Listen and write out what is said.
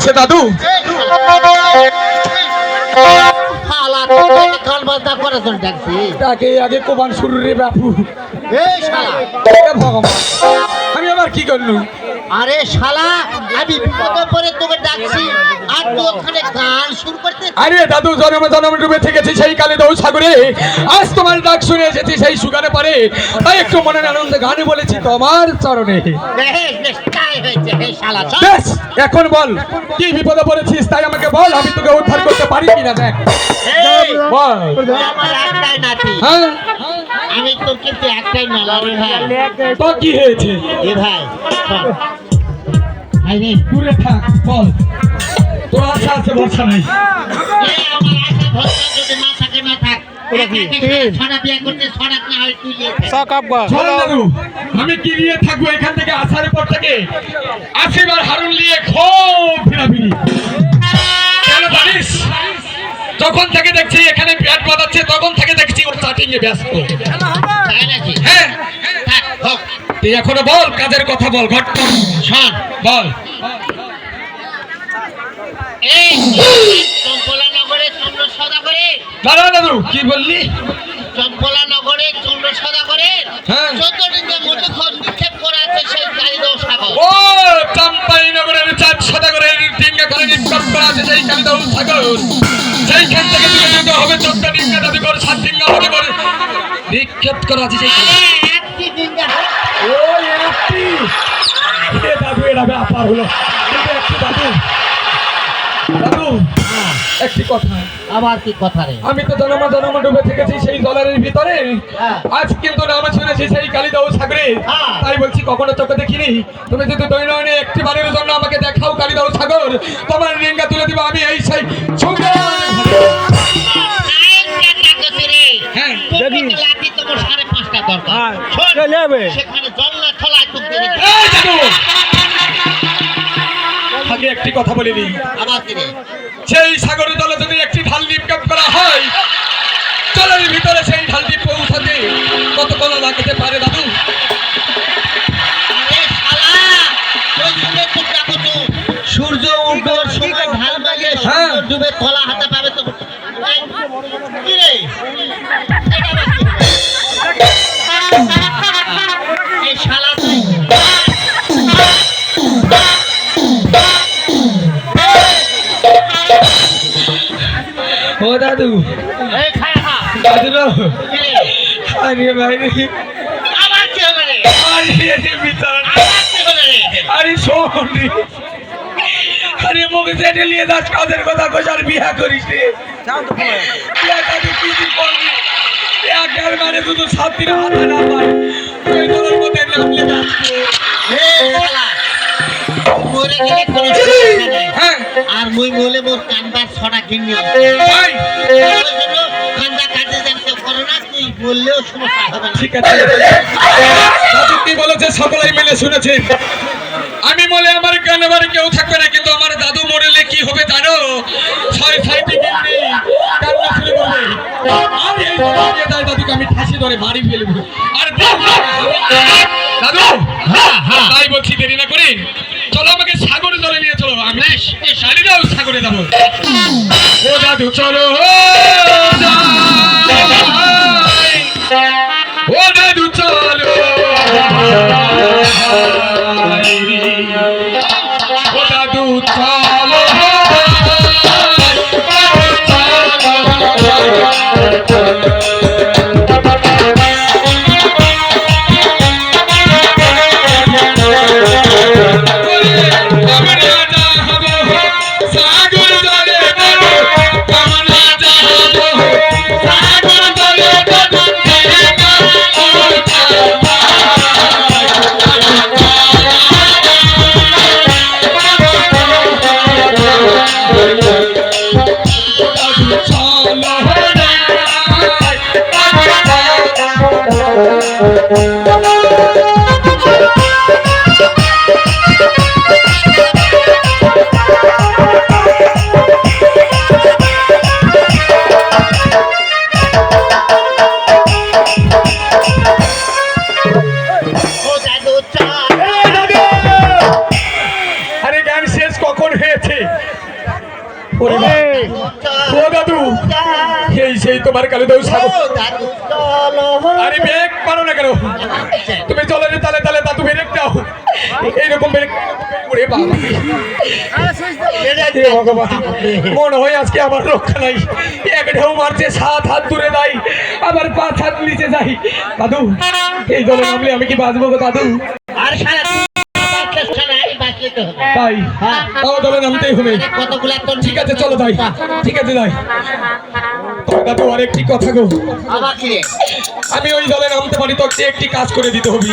হয়েছে দাদু। শালা তোকে গান বাজনা করে তোর ডাকছি তাকে আগে কোবান শুরু রে বাপু। এই শালা। এ ভগবান। আমি আবার কি করলু? আরে শালা আমি বিপদে পড়ে তোকে ডাকছি। আর তুই ওখানে গান শুরু করতে আরে দাদু জন্ম জন্ম ডুবে থেকেছি সেই কালে দৌ সাগরে। আজ তোমার ডাক শুনে এসেছি সেই সুগানে পারে। তাই একটু মনের আনন্দে গানে বলেছি তোমার চরণে। বেশ এখন বল কি বিপদে পড়েছিস? তাই আমাকে বল আমি তোকে উদ্ধার করতে পারি কিনা দেখ। বল। হ্যাঁ? আমি তোর কিন্তু একটাই মেলা রে ভাই। তো কি হয়েছে? এ ভাই। ভাই দূরে থাক বল। তোর আশা আছে ভরসা নেই। আমার আমি কি নিয়ে থাকব এখান থেকে আসার পর থেকে? আসিবার হারুন নিয়ে খুব ভিড়াভিড়ি কেন জানিস? যখন থেকে দেখছি এখানে ব্যাট বাজাচ্ছে তখন থেকে দেখছি ওর চাটিং এ ব্যস্ত। তাই হ্যাঁ। তুই এখনও বল কাজের কথা বল ঘট। শোন, বল। এই চন্দ্র দাদা দাদু কি বললি? চম্পলা নগরে চন্দ্র সদাগরে। হ্যাঁ। চোদ্দ দিনে মুঠোফোন নিক্ষেপ করা আছে সেই কালিদাও সাগর। ও চাম্পাই নগরের চাঁদ সদাগরের ডিঙ্গা করে নিক্ষেপ করা আছে সেই কালিদাউ সাগর। সেইখান থেকে তুলে দিতে হবে চোদ্দ ডিঙ্গা জাদুঘর সাত ডিঙ্গা জাদুঘর নিক্ষেপ করা আছে সেই একটি ডিঙ্গা ও একটি। দাদু এরা ব্যাপার হলো। একটি দাদু একটি কথা। আবার কি কথা রে? আমি তো জনমা জনমা ডুবে থেকেছি সেই ডলারের ভিতরে। হ্যাঁ। আজ কিন্তু নাম শুনেছি সেই কালিদাও সাগরে। হ্যাঁ। তাই বলছি কখনো চোখে দেখিনি। তুমি যদি দৈনয়নে একটি বারের জন্য আমাকে দেখাও কালিদাও সাগর তোমার রিঙ্গা তুলে দিব আমি এই সেই হ্যাঁ, যদি লাঠি তোমার সাড়ে পাঁচটা দরকার? সেখানে আগে একটি কথা বলে রে? সেই সাগরের জলে যদি একটি ঢাল নিক্ষেপ করা হয় জলের ভিতরে সেই ঢালটি পৌঁছাতে কতক্ষণ লাগতে পারে দাদু? সূর্য উঠবার সময় ঢাল বাজে হ্যাঁ। সূর্য ডুবে তলা হাতে দাদু এই খায় খা দাদু রে কি রে আরে ভাই আরে শোন আরে মুখে সেটে নিয়ে দাস কাদের কথা কইছার বিয়া করিস রে বিয়া কাজে কি কি করবি একের মানে শুধু সাতির হাতে না পাই তুই তোর মধ্যে নামলে শালা মরে গেলে কোনো সমস্যা নেই। হ্যাঁ। আর মুই বলে মোর কান্দার ছড়া কিনি ভাই কান্দা কাটে জানতে করো না তুই বললেও সমস্যা হবে না। ঠিক আছে। বলেছে সকলেই মিলে শুনেছে। আমি বলে আমার গানে বাড়ি কেউ থাকবে না কিন্তু আমার দাদু মরেলে কি হবে জানো? ছয় ছয়টি গিন্নি কান্না শুরু করবে। আর এই জন্য দাদুকে আমি ফাঁসি ধরে মারি ফেলব আর দাদু তাই বলছি দেরি না করে। চলো আমাকে সাগরে জলে নিয়ে চলো। আমি শালি দাও সাগরে যাব। ও দাদু, চলো। ও দাদু চলো। ও দাদু, চলো। আমরা তোমার কালে চলো আরে ব্রেক পারো না কেন? তুমি চলে রে তালে তালে দাদু ব্রেক দাও। এইরকম ব্রেক হে ভগবান মনে হয় আজকে আমার রক্ষা নাই। এক ঢেউ মারছে সাত হাত দূরে যাই আবার পাঁচ হাত নিচে যাই। দাদু এই জলে নামলে আমি কি বাঁচবো গো দাদু? আর সারা আমার চেষ্টা নাই বাঁচলে তো হবে তাই হ্যাঁ। তাও তবে নামতেই হবে। ঠিক আছে চলো ভাই ঠিক আছে তবে দাদু আরেকটি কথা গো। আমি ওই দলে নামতে পারি তো একটি কাজ করে দিতে হবে।